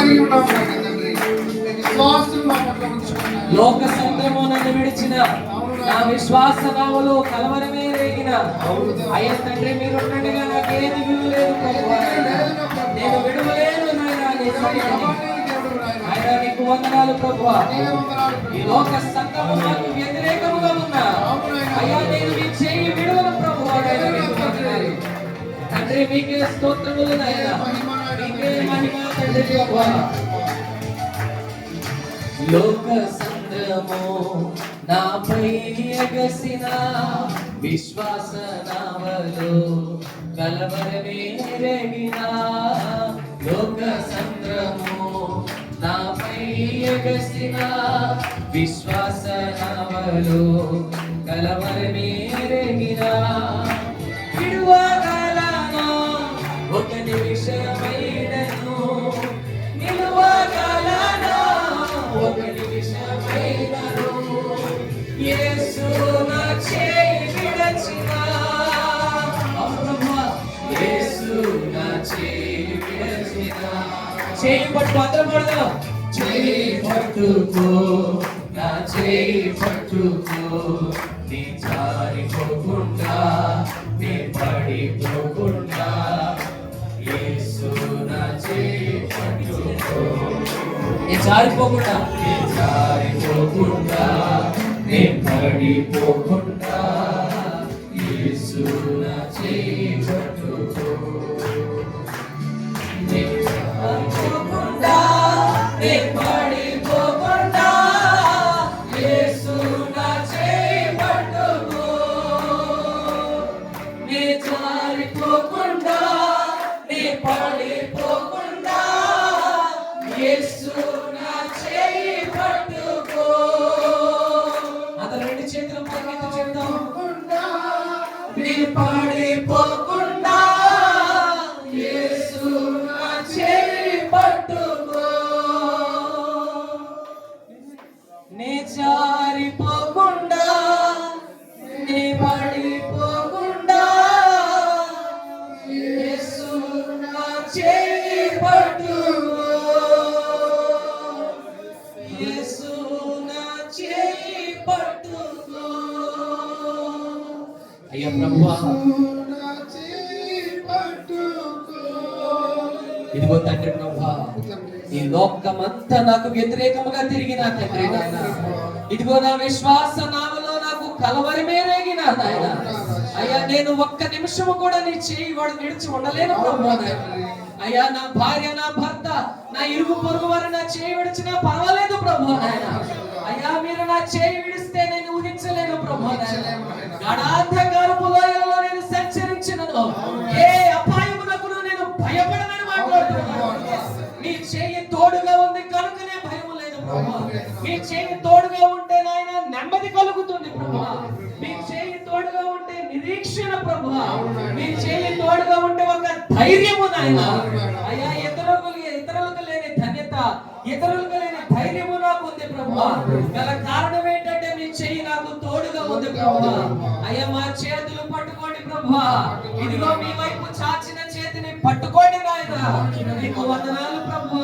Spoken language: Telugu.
కలిగి ఉన్నాము లోక సంద్రము నన్ను విడిచిన నా విశ్వాస నావలో కలవరమే రేగిన. అయ్యా తండ్రి మీరు ఉండగా నాకు ఏది విలువ లేదు నేను విడవలేను ఆయన నీకు వందనాలు ప్రభు ఈ లోక సంఘము నాకు వ్యతిరేకముగా ఉన్నా. అయ్యా నేను తండ్రి మీకే స్తోత్రములు నాయనా. మీకే మహిమ తండ్రి ప్రభువా లోక సంద్రము నాపై ఎగసిన విశ్వాస నావలో కలవరమే రేగిన లోక సంద్రము నాపై ఎగసిన విశ్వాస నావలో కలవరమే రేగిన. విడువగలను చేయి పట్టు అందరం పడదాం చేయి పట్టుకో నా చేయి పట్టుకో నీ జారిపోకుండా నీ పడిపోకుండా యేసు నా చేయి పట్టుకో. నీ జారిపోకుండా నీ జారిపోకుండా నీ పడిపోకుండా యేసు నా చేయి పట్టుకో నీ పడిపోకుండా జారిపోకుండా నీ పడిపోకుండా యేసు నీ పడిపోకుండా యేసు నా చేయి అయ్యా ప్రభు. ఇదిగో తండ్రి ప్రభా. ఈ లోకమంతా నాకు వ్యతిరేకముగా తిరిగిన తండ్రి నాయన. ఇదిగో నా విశ్వాస నామలో నాకు కలవరమే రేగిన నాయన. అయ్యా నేను ఒక్క నిమిషము కూడా నీ చేయి వాడు నిడిచి ఉండలేను ప్రభు అయ్యా నా భార్య నా భర్త నా ఇరుగు పొరుగు వారు నా చేయి విడిచినా పర్వాలేదు ప్రభు నాయన. అయ్యా మీరు నా చేయి విడిస్తే నేను ఊహించలేను ప్రభు నాయన. మీ చేయి తోడుగా ఉంటే నాయన నెమ్మది కలుగుతుంది ప్రభు మీ చేయి తోడుగా ఉంటే నిరీక్షణ ప్రభు మీ చేయి తోడుగా ఉంటే ఒక ధైర్యము నాయన. అయ్యా ఇతరులకు ఇతరులకు లేని ధన్యత ఇతరులకు లేని ధైర్యము నాకు ఉంది ప్రభు గల కారణం ఏంటంటే మీ చెయ్యి నాకు తోడుగా ఉంది ప్రభు అయ్యా మా చేతులు పట్టుకోండి ప్రభు ఇదిగో మీ వైపు చాచిన చేతిని పట్టుకోండి నాయన. మీకు వందనాలు ప్రభు